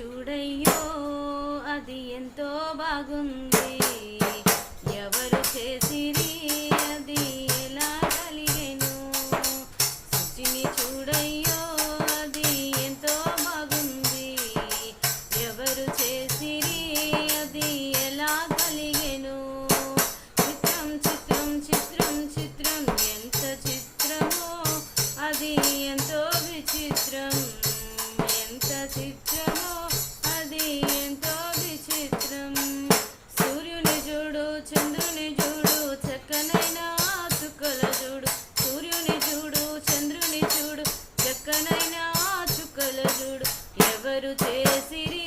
చూడయ్యో అది ఎంతో బాగుంది. ఎవరు చేసిరి అది ఎలా కలిగెను? శుచిని చూడయ్యో అది ఎంతో బాగుంది. ఎవరు చేసిరి అది ఎలా కలిగెను? చిత్రం చిత్రం చిత్రం చిత్రం ఎంత చిత్రమో అది ఎంతో విచిత్రం. ఎంత చిత్రమో ఎంతో విచిత్రం. సూర్యుని చూడు చంద్రుని చూడు చక్కనైన చుక్కల చూడు. సూర్యుని చూడు చంద్రుని చూడు చక్కనైన చుక్కల చూడు. ఎవరు చేసిరి